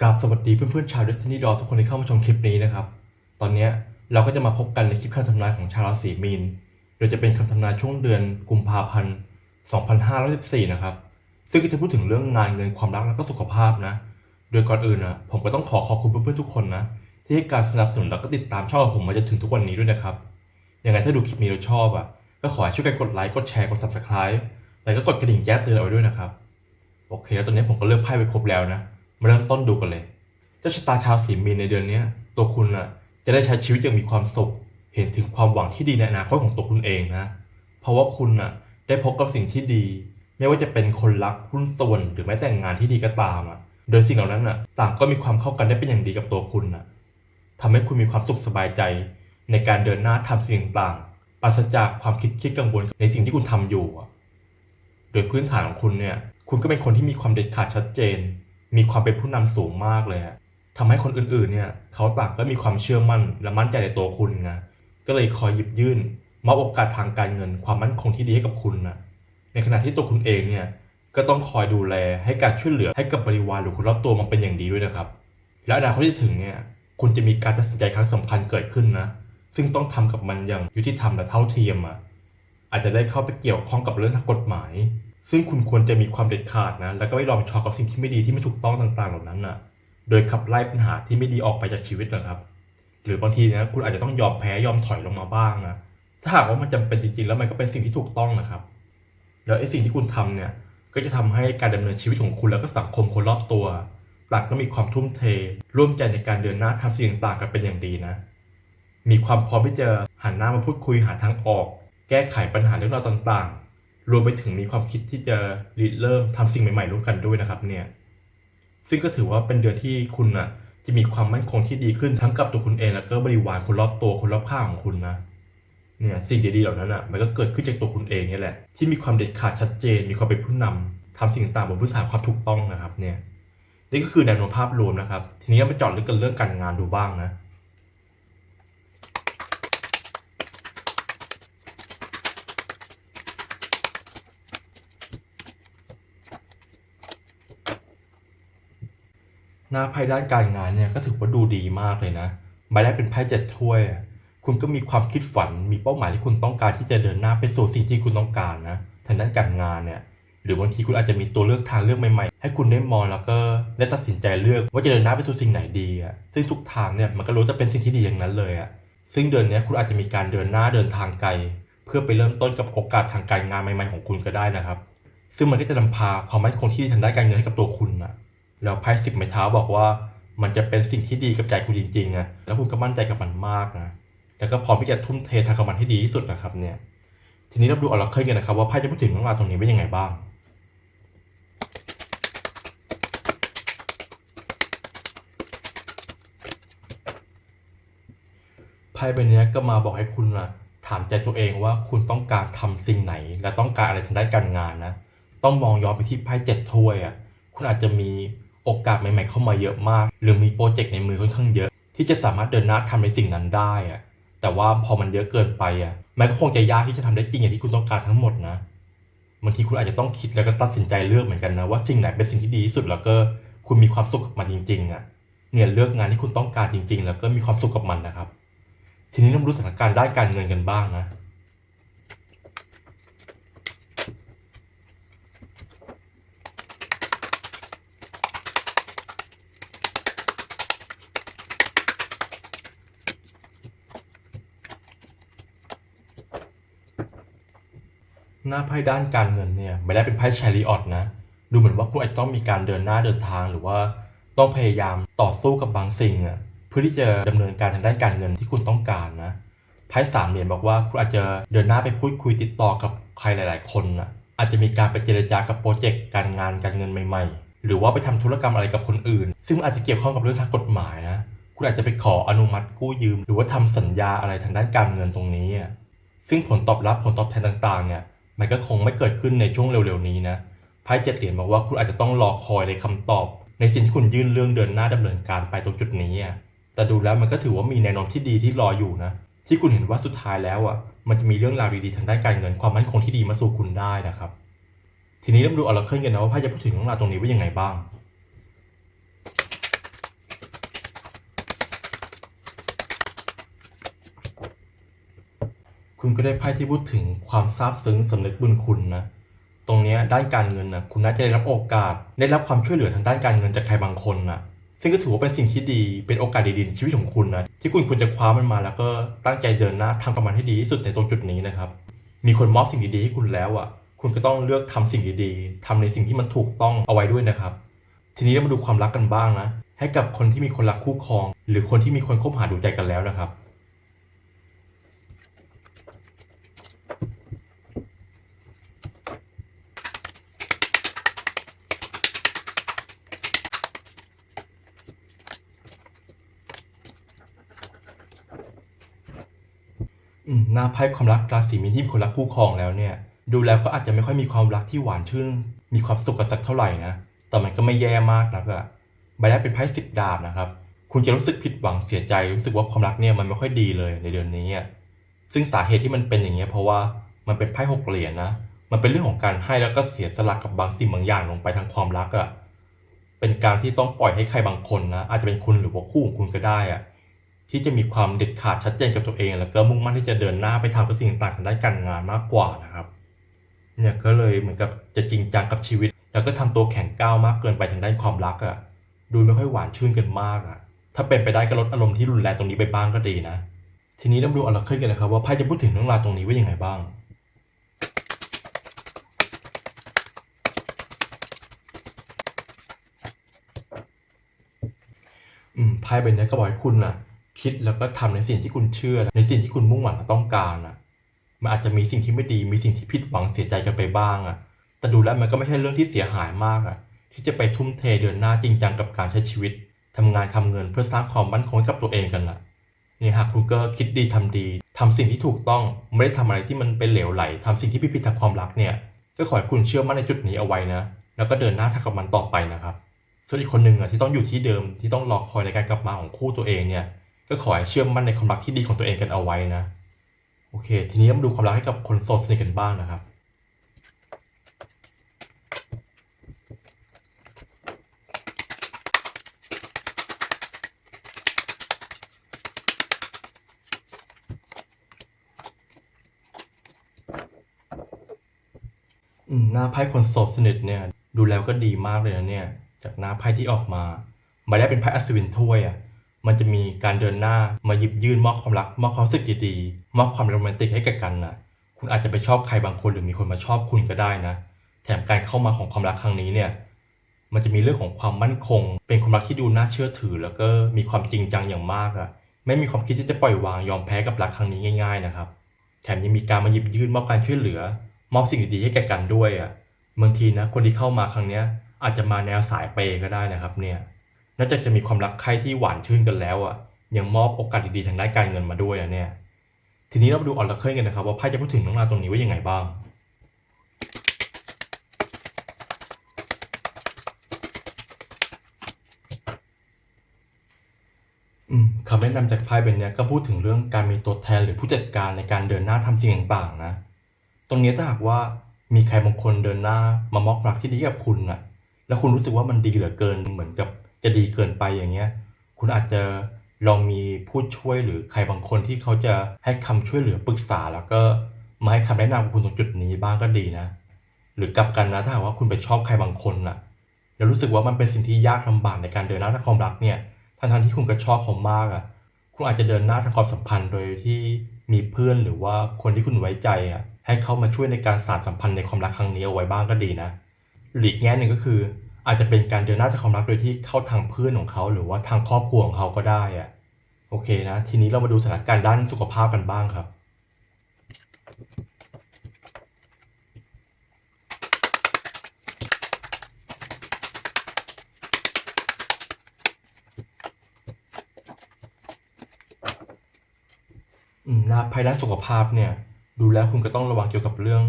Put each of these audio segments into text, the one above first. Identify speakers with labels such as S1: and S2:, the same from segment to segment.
S1: กราบสวัสดีเพื่อนๆชาวเดสตินีดอทุกคนที่เข้ามาชมคลิปนี้นะครับ ตอนนี้เราก็จะมาพบกันในคลิปคำทำนายของชาวราศีมีน โดยจะเป็นคำทำนายช่วงเดือนกุมภาพันธ์ 2514 นะครับ ซึ่งก็จะพูดถึงเรื่องงานเงินความรักแล้วก็สุขภาพนะ โดยก่อนอื่นนะผมก็ต้องขอขอบคุณเพื่อนๆทุกคนนะที่ให้การสนับสนุนแล้วก็ติดตามช่องของผมมาจนถึงทุกวันนี้ด้วยนะครับ ยังไงถ้าดูคลิปนี้แล้วชอบอะก็ขอให้ช่วยกันกดไลค์กดแชร์กด subscribe แล้วก็กดกระดิ่งแจ้งเตือนเอาไว้ด้วยนะครับ โอเค แล้วตอนนี้ผมก็เลือกไพ่ไปครบแล้วนะ มาเริ่มต้นดูกันเลย เจ้าชะตาชาวสีมีนในเดือนนี้ตัวคุณอะจะได้ใช้ชีวิตอย่างมีความสุข เห็นถึงความหวังที่ดีในอนาคตของตัวคุณเองนะ เพราะว่าคุณอะได้พบกับสิ่งที่ดี ไม่ว่าจะเป็นคนรักหุ้นส่วนหรือแม้แต่งงานที่ดีก็ตามอะโดยสิ่งเหล่านั้นอะต่างก็มีความเข้ากันได้เป็นอย่างดีกับตัวคุณอะทำให้คุณมีความสุขสบายใจ ในการเดินหน้าทำสิ่งต่างปราศจากความคิดคิดกังวลในสิ่งที่คุณทำอยู่อะโดยพื้นฐานของคุณเนี่ย คุณก็เป็นคนที่มีความเด็ดขาดชัดเจน มีความเป็นผู้นำสูงมากเลยอะทำให้คนอื่นๆเนี่ยเขาต่างก็มีความเชื่อมั่นและมั่นใจในตัวคุณไงก็เลยคอยหยิบยื่นมอบโอกาสทางการเงินความมั่นคงที่ดีให้กับคุณนะในขณะที่ตัวคุณเองเนี่ยก็ต้องคอยดูแลให้การช่วยเหลือให้กับบริวารหรือคนรอบตัวมันเป็นอย่างดีด้วยนะครับ และอนาคตที่ถึงเนี่ยคุณจะมีการตัดสินใจครั้งสำคัญเกิดขึ้นนะ ซึ่งต้องทำกับมันอย่างยุติธรรมและเท่าเทียมอะอาจจะได้เข้าไปเกี่ยวข้องกับเรื่องทางกฎหมาย ซึ่งคุณควรจะมีความเด็ดขาดนะ แล้วก็ไม่ลองชอกับสิ่งที่ไม่ดีที่ไม่ถูกต้องต่างๆ เหล่านั้นน่ะ โดยขับไล่ปัญหาที่ไม่ดีออกไปจากชีวิตนะครับ หรือบางทีนะคุณอาจจะต้องยอมแพ้ยอมถอยลงมาบ้างนะ ถ้าหากว่ามันจำเป็นจริงๆ แล้วมันก็เป็นสิ่งที่ถูกต้องนะครับ แล้วไอ้สิ่งที่คุณทำเนี่ย ก็จะทำให้การดำเนินชีวิตของคุณแล้วก็สังคมคนรอบตัวต่างก็มีความทุ่มเท ร่วมใจในการเดินหน้าทำสิ่งต่างๆกันเป็นอย่างดีนะ มีความพร้อมที่จะหันหน้ามาพูดคุยหาทางออก แก้ไขปัญหาเรื่องราวต่างๆ รวมไปถึงมีความคิดที่จะริเริ่มทำสิ่งใหม่ๆร่วมกันด้วยนะครับเนี่ยซึ่งก็ถือว่าเป็นเดือนที่คุณน่ะจะมีความมั่นคงที่ดีขึ้นทั้งกับตัวคุณเองแล้วก็บริวารคนรอบตัวคนรอบข้างของคุณนะเนี่ยสิ่งดีๆเหล่านั้นอะมันก็เกิดขึ้นจากตัวคุณเองเนี่ยแหละ ที่มีความเด็ดขาดชัดเจน มีความเป็นผู้นำทำสิ่งต่างๆบนพื้นฐานความถูกต้องนะครับเนี่ยนี่ก็คือแนวโน้มภาพรวมนะครับ ทีนี้เราไปจาะลึกกันเรื่องการงานดูบ้างนะ หน้าไพ่ด้านการงานเนี่ยก็ถือว่าดูดีมากเลยนะใบแรกเป็นไพ่เจ็ดถ้วย คุณก็มีความคิดฝันมีเป้าหมายที่คุณต้องการที่จะเดินหน้าไปสู่สิ่งที่คุณต้องการนะทางด้านการงานเนี่ยหรือบางทีคุณอาจจะมีตัวเลือกทางเลือกใหม่ๆ ให้คุณได้มองแล้วก็ได้ตัดสินใจเลือกว่าจะเดินหน้าไปสู่สิ่งไหนดีอะซึ่งทุกทางเนี่ยมันก็รู้จะเป็นสิ่งที่ดีอย่างนั้นเลยอะซึ่งเดือนนี้คุณอาจจะมีการเดินหน้าเดินทางไกล เพื่อไปเริ่มต้นกับโอกาสทางการงานใหม่ ๆ ของคุณก็ได้นะครับ ซึ่งมันก็จะนำพาความมั่นคงที่ทางด้านการเงินให้กับตัวคุณอะ แล้วไพ่สิบไม้เท้าบอกว่า มันจะเป็นสิ่งที่ดีกับใจคุณจริงๆอะแล้วคุณก็มั่นใจกับมันมากนะแล้วก็พร้อมที่จะทุ่มเททางกับมันให้ดีที่สุดนะครับเนี่ยทีนี้เราดูออราเคิลกันนะครับว่าไพ่จะพูดถึงเรื่องราวตรงนี้ว่ายังไงบ้างไพ่ใบเนี้ยก็มาบอกให้คุณนะถามใจตัวเองว่าคุณต้องการทำสิ่งไหน และต้องการอะไรทางด้านการงานนะ ต้องมองย้อนไปที่ไพ่เจ็ดถ้วยอะคุณอาจจะมี โอกาสใหม่ๆเข้ามาเยอะมาก หรือมีโปรเจกต์ในมือค่อนข้างเยอะ ที่จะสามารถเดินหน้าทำในสิ่งนั้นได้อะแต่ว่าพอมันเยอะเกินไปอะมันก็คงจะยากที่จะทำได้จริงอย่างที่คุณต้องการทั้งหมดนะบางทีคุณอาจจะต้องคิดแล้วก็ตัดสินใจเลือกเหมือนกันนะว่าสิ่งไหนเป็นสิ่งที่ดีที่สุดแล้วก็คุณมีความสุขกับมันจริงๆอะเนี่ยเลือกงานที่คุณต้องการจริง ๆ แล้วก็มีความสุขกับมันนะครับ ทีนี้เรามาดูสถานการณ์ด้านการเงินกันบ้างนะ หน้าไพ่ด้านการเงินเนี่ยไม่ได้เป็นไพ่ชาริออตนะ ดูเหมือนว่าคุณอาจจะต้องมีการเดินหน้าเดินทางหรือว่าต้องพยายามต่อสู้กับบางสิ่งอะเพื่อที่จะดำเนินการทางด้านการเงินที่คุณต้องการนะไพ่สามเหรียญบอกว่าคุณอาจจะเดินหน้าไปพูดคุยติดต่อกับใครหลาย ๆ คนอะอาจจะมีการไปเจรจากับโปรเจกต์การงานการเงินใหม่ ๆ หรือว่าไปทำธุรกรรมอะไรกับคนอื่น ซึ่งมันอาจจะเกี่ยวข้องกับเรื่องทางกฎหมายนะคุณอาจจะไปขออนุมัติกู้ยืม หรือว่าทำสัญญาอะไรทางด้านการเงินตรงนี้อะซึ่งผลตอบรับผลตอบแทนต่าง ๆ เนี่ย มันก็คงไม่เกิดขึ้นในช่วงเร็วๆนี้นะไพ่เจ็ดเหรียญบอกว่าคุณอาจจะต้องรอคอยในคำตอบ ในสิ่งที่คุณยื่นเรื่องเดินหน้าดำเนินการไปตรงจุดนี้อะแต่ดูแล้วมันก็ถือว่ามีแนวโน้มที่ดีที่รออยู่นะ ที่คุณเห็นว่าสุดท้ายแล้วอะ มันจะมีเรื่องราวดีๆทางด้านการเงินความมั่นคงที่ดีมาสู่คุณได้นะครับ ทีนี้เริ่มดูออราเคิลกันนะว่าไพ่จะพูดถึงเรื่องราวตรงนี้ว่ายังไงบ้าง คุณก็ได้ไพ่ที่พูดถึงความซาบซึ้งสำนึกบุญคุณนะ ตรงนี้ด้านการเงินนะคุณน่าจะได้รับโอกาส ได้รับความช่วยเหลือทางด้านการเงินจากใครบางคนนะซึ่งก็ถือว่าเป็นสิ่งที่ดีเป็นโอกาสดีๆในชีวิตของคุณนะที่คุณควรจะคว้ามันมาแล้วก็ตั้งใจเดินหน้าทำกับมันให้ดีที่สุดในตรงจุดนี้นะครับ มีคนมอบสิ่งดีๆให้คุณแล้วอะ คุณก็ต้องเลือกทำสิ่งดีๆทำในสิ่งที่มันถูกต้องเอาไว้ด้วยนะครับ ทีนี้เรามาดูความรักกันบ้างนะ ให้กับคนที่มีคนรักคู่ครอง หรือคนที่มีคนคบหาดูใจกันแล้วนะครับ อืมหน้าไพ่ความรักราศีมีนที่มีคนรักคู่ครองแล้วเนี่ย ดูแล้วก็อาจจะไม่ค่อยมีความรักที่หวานชื่น มีความสุขกันสักเท่าไหร่นะแต่มันก็ไม่แย่มากนะก็ใบแรกเป็นไพ่สิบดาบนะครับคุณจะรู้สึกผิดหวังเสียใจรู้สึกว่าความรักเนี่ยมันไม่ค่อยดีเลยในเดือนนี้ซึ่งสาเหตุที่มันเป็นอย่างเงี้ยเพราะว่ามันเป็นไพ่หกเหรียญนะมันเป็นเรื่องของการให้แล้วก็เสียสละกับบางสิ่งบางอย่างลงไปทางความรักอะเป็นการที่ต้องปล่อยให้ใครบางคนนะอาจจะเป็นคุณหรือว่าคู่ของคุณก็ได้อะ ที่จะมีความเด็ดขาดชัดเจนกับตัวเอง แล้วก็มุ่งมั่นที่จะเดินหน้าไปทำกับสิ่งต่างๆทางด้านการงานมากกว่านะครับเนี่ยก็เลยเหมือนกับจะจริงจังกับชีวิต แล้วก็ทำตัวแข็งก้าวมากเกินไปทางด้านความรักอะ่ะดูไม่ค่อยหวานชื่นกันมากอะ่ะถ้าเป็นไปได้ก็ลดอารมณ์ที่รุนแรงตรงนี้ไปบ้างก็ดีนะ ทีนี้เรามาดูออร์เคิลกันนะครับว่าไพ่จะพูดถึงเรื่องราวตรงนี้ว่ายังไงบ้างอืมไพ่ใบนี้ก็บอกให้คุณนะ คิดแล้วก็ทำในสิ่งที่คุณเชื่อ ในสิ่งที่คุณมุ่งหวังและต้องการนะมันอาจจะมีสิ่งที่ไม่ดีมีสิ่งที่ผิดหวังเสียใจกันไปบ้างอะ แต่ดูแล้วมันก็ไม่ใช่เรื่องที่เสียหายมากอะ ที่จะไปทุ่มเทเดินหน้าจริงจังกับการใช้ชีวิตทำงานทำเงินเพื่อสร้างความมั่นคงให้กับตัวเองกันนะนี่หากคุณก็คิดดีทำดีทำสิ่งที่ถูกต้องไม่ได้ทำอะไรที่มันเป็นเหลวไหลทำสิ่งที่ผิดๆทางความรักเนี่ย ก็ขอให้คุณเชื่อมั่นในจุดนี้เอาไว้นะ แล้วก็เดินหน้าทำกับมันต่อไปนะครับ ส่วนอีกคนหนึ่งอะที่ต้องอยู่ที่เดิมที่ต้องรอคอยในการกลับมาของคู่ตัวเองเนี่ย ก็ขอให้เชื่อมั่นในความรักที่ดีของตัวเองกันเอาไว้นะ โอเค ทีนี้เรามาดูความรักให้กับคนโสดสนิทกันบ้างนะครับอืมหน้าไพ่คนโสดสนิทเนี่ย ดูแล้วก็ดีมากเลยนะเนี่ย จากหน้าไพ่ที่ออกมาใบแรกเป็นไพ่อัศวินถ้วยอะ มันจะมีการเดินหน้ามาหยิบยื่นมอบความรักมอบความรู้สึกดีๆมอบความโรแมนติกให้กับกันนะคุณอาจจะไปชอบใครบางคนหรือมีคนมาชอบคุณก็ได้นะ แถมการเข้ามาของความรักครั้งนี้เนี่ยมันจะมีเรื่องของความมั่นคง เป็นความรักที่ดูน่าเชื่อถือ แล้วก็มีความจริงจังอย่างมากอะไม่มีความคิดที่จะปล่อยวางยอมแพ้กับรักครั้งนี้ง่าย ๆนะครับ แถมยังมีการมาหยิบยื่นมอบการช่วยเหลือ มอบสิ่งดีๆให้แก่กันด้วยอะบางทีนะคนที่เข้ามาครั้งเนี้ยอาจจะมาแนวสายเปย์ก็ได้นะครับเนี่ย นอกจากจะมีความรักใคร่ที่หวานชื่นกันแล้วอะยังมอบโอกาสดีๆทางด้านการเงินมาด้วยนะเนี่ย ทีนี้เรามาดูออร์เคิลกันนะครับ ว่าไพ่จะพูดถึงเรื่องราวตรงนี้ว่ายังไงบ้างอืมคำแนะนำจากไพ่เป็นเนี้ยก็พูดถึงเรื่องการมีตัวแทนหรือผู้จัดการในการเดินหน้าทำสิ่งต่างๆนะ ตรงนี้ถ้าหากว่ามีใครบางคนเดินหน้ามามอบรักที่ดีกับคุณน่ะ แล้วคุณรู้สึกว่ามันดีเหลือเกินเหมือนกับ จะดีเกินไปอย่างเงี้ย คุณอาจจะลองมีผู้ช่วยหรือใครบางคนที่เขาจะให้คำช่วยเหลือปรึกษา แล้วก็มาให้คำแนะนำคุณตรงจุดนี้บ้างก็ดีนะ หรือกลับกันนะถ้าหากว่าคุณไปชอบใครบางคนน่ะแล้วรู้สึกว่ามันเป็นสิ่งที่ยากลำบากในการเดินหน้าทางความรักเนี่ยทั้งๆที่คุณก็ชอบเขามากอะคุณอาจจะเดินหน้าทางความสัมพันธ์โดยที่มีเพื่อนหรือว่าคนที่คุณไว้ใจอะให้เขามาช่วยในการสานสัมพันธ์ในความรักครั้งนี้เอาไว้บ้างก็ดีนะหรืออีกแง่หนึ่งก็คือ อาจจะเป็นการเดินหน้าจากความรักโดยที่เข้าทางเพื่อนของเขา หรือว่าทางครอบครัวของเขาก็ได้อะโอเคนะ ทีนี้เรามาดูสถานการณ์ด้านสุขภาพกันบ้างครับอืมนะภายด้านสุขภาพเนี่ยดูแล้วคุณก็ต้องระวังเกี่ยวกับเรื่อง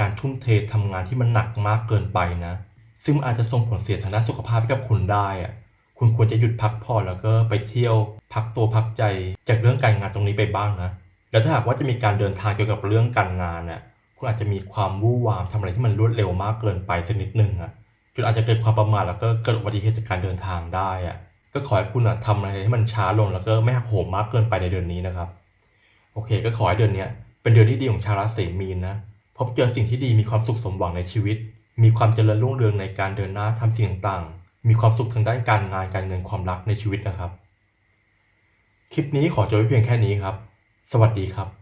S1: การทุ่มเททำงานที่มันหนักมากเกินไปนะ ซึ่งอาจจะส่งผลเสียทางด้านสุขภาพให้กับคุณได้อะคุณควรจะหยุดพักผ่อนแล้วก็ไปเที่ยวพักตัวพักใจจากเรื่องการงานตรงนี้ไปบ้างนะ แล้วถ้าหากว่าจะมีการเดินทางเกี่ยวกับเรื่องการงานเนี่ยคุณอาจจะมีความวู่วามทำอะไรที่มันรวดเร็วมากเกินไปสักนิดหนึ่งอะจนอาจจะเกิดความประมาทแล้วก็เกิดอุบัติเหตุจากการเดินทางได้อะก็ขอให้คุณอะทำอะไรให้มันช้าลงแล้วก็ไม่หักโหมมากเกินไปในเดือนนี้นะครับ โอเค ก็ขอให้เดือนนี้เป็นเดือนที่ดีของชาวราศีมีนนะพบเจอสิ่งที่ดีมีความสุขสมหวังในชีวิต มีความเจริญรุ่งเรืองในการเดินหน้าทำสิ่งต่างๆ มีความสุขทางด้านการงานการเงินความรักในชีวิตนะครับ คลิปนี้ขอจบไว้เพียงแค่นี้ครับ สวัสดีครับ